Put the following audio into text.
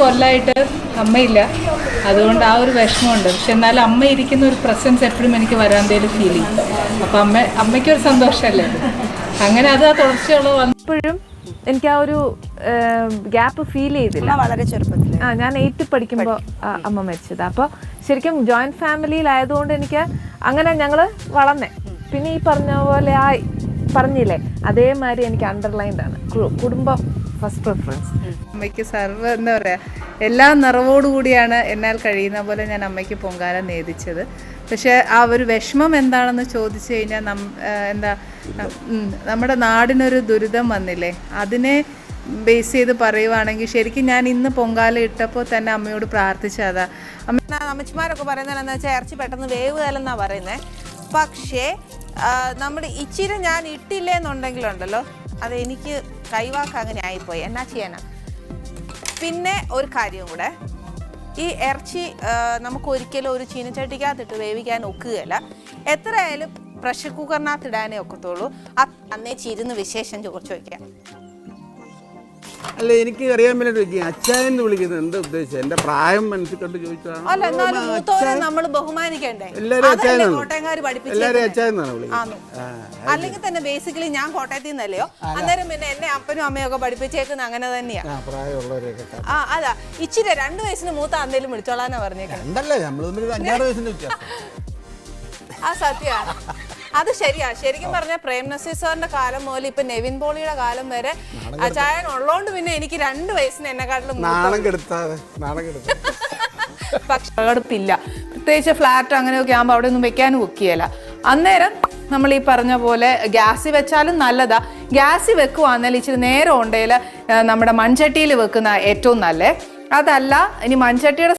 കൊല്ലമായിട്ട് അമ്മയില്ല. അതുകൊണ്ട് ആ ഒരു വിഷമമുണ്ട്. പക്ഷെ എന്നാലും അമ്മ ഇരിക്കുന്ന ഒരു പ്രസൻസ് എപ്പോഴും എനിക്ക് വരാൻ ഫീൽ ചെയ്യും. അപ്പം അമ്മ അമ്മയ്ക്കൊരു സന്തോഷമല്ലേ. അങ്ങനെ അത് ആ തുടർച്ചയുള്ള വന്നപ്പോഴും എനിക്ക് ആ ഒരു ഗ്യാപ്പ് ഫീൽ ചെയ്തില്ല. വളരെ ചെറുപ്പത്തിൽ ആ ഞാൻ എയ്റ്റ് പഠിക്കുമ്പോൾ അമ്മ മരിച്ചത്. അപ്പോൾ ശരിക്കും ജോയിന്റ് ഫാമിലിയിലായതുകൊണ്ട് എനിക്ക് അങ്ങനെ ഞങ്ങൾ വളർന്നേ. പിന്നെ ഈ പറഞ്ഞ പോലെ ആ പറഞ്ഞില്ലേ അതേമാതിരി എനിക്ക് അണ്ടർലൈൻഡ് ആണ്. കുടുംബം ഫസ്റ്റ് പ്രിഫറൻസ് അമ്മയ്ക്ക് സർവ എന്താ പറയുക എല്ലാ നിറവോടുകൂടിയാണ് എന്നാൽ കഴിയുന്ന പോലെ ഞാൻ അമ്മയ്ക്ക് പൊങ്കാല നേദിച്ചത്. പക്ഷേ ആ ഒരു വിഷമം എന്താണെന്ന് ചോദിച്ചു കഴിഞ്ഞാൽ നം എന്താ നമ്മുടെ നാടിനൊരു ദുരിതം വന്നില്ലേ? അതിനെ ബേസ് ചെയ്ത് പറയുവാണെങ്കിൽ ശരിക്കും ഞാൻ ഇന്ന് പൊങ്കാല ഇട്ടപ്പോൾ തന്നെ അമ്മയോട് പ്രാർത്ഥിച്ചതാ. അമ്മ അമ്മച്ചിമാരൊക്കെ പറയുന്നത് എന്താ വെച്ചാൽ ഇറച്ചി പെട്ടെന്ന് വേവ് വേവുകയല്ലെന്നാ പറയുന്നത് പക്ഷേ നമ്മുടെ ഇച്ചിരി ഞാൻ ഇട്ടില്ലേന്നുണ്ടെങ്കിലുണ്ടല്ലോ അത് എനിക്ക് കൈവാക്ക് അങ്ങനെ ആയിപ്പോയി. എന്നാ ചെയ്യാനാ? പിന്നെ ഒരു കാര്യം കൂടെ. ഈ ഇറച്ചി നമുക്ക് ഒരിക്കലും ഒരു ചീനച്ചട്ടിക്കകത്തിട്ട് വേവിക്കാൻ ഒക്കുകയില്ല. എത്രയായാലും പ്രഷർ കുക്കറിനകത്ത് ഇടാനേ ഒക്കത്തുള്ളൂ. അന്നേ ചിരുന്ന് വിശേഷം ചോദിച്ചു വയ്ക്കാം അല്ല എനിക്ക് അറിയാൻ വേണ്ടി എന്ന് വിളിക്കുന്നത് എന്താ ഉദ്ദേശം? എന്റെ പ്രായം മനസ്സിൽ കണ്ട് ചോദിച്ചതാണ്. അല്ല എന്നാലും മൂത്തോരെ നമ്മൾ ബഹുമാനിക്കണ്ടേ? എല്ലാവരും അതല്ലേ അച്ചായനാണ്. കോട്ടയംകാർ അച്ചായൻ എന്നാണ് വിളിക്കുന്നത്. അല്ലെങ്കിൽ തന്നെ ബേസിക്കലി ഞാൻ കോട്ടയത്തിൽ നിന്നല്ലയോ? അന്നേരം പിന്നെ എന്നെ അപ്പനും അമ്മയും ഒക്കെ പഠിപ്പിച്ചേക്കുന്ന അങ്ങനെ തന്നെയാ. ആ അതാ. ഇച്ചിരി രണ്ടു വയസ്സിന് മൂത്ത അന്തേലും വിളിച്ചോളാന്നാ വയസ്സിന്റെ ആ സത്യമാണ് അത് ശരിയാ. ശരിക്കും പറഞ്ഞ പ്രേം നസീർ സാറിന്റെ കാലം മുതൽ ഇപ്പൊ നെവിൻ പോളിയുടെ കാലം വരെ അച്ചായൻ ഉള്ളോണ്ട് പിന്നെ എനിക്ക് രണ്ട് വയസ്സിന് എന്നെക്കാട്ടിലും നാണം കെടുത്താതെ നാണം പ്രത്യേകിച്ച് ഫ്ലാറ്റ് അങ്ങനെയൊക്കെ ആകുമ്പോൾ അവിടെ ഒന്നും വെക്കാനും ഒക്കെയല്ല അന്നേരം നമ്മൾ ഈ പറഞ്ഞ പോലെ ഗ്യാസിൽ വെച്ചാലും നല്ലതാ. ഗ്യാസിൽ വെക്കുവാന്നേൽ ഇച്ചിരി നേരം ഉണ്ടെങ്കിൽ നമ്മുടെ മൺചട്ടിയിൽ വെക്കുന്ന ഏറ്റവും നല്ലേ. അതല്ല ഇനി മൺചട്ടിയുടെ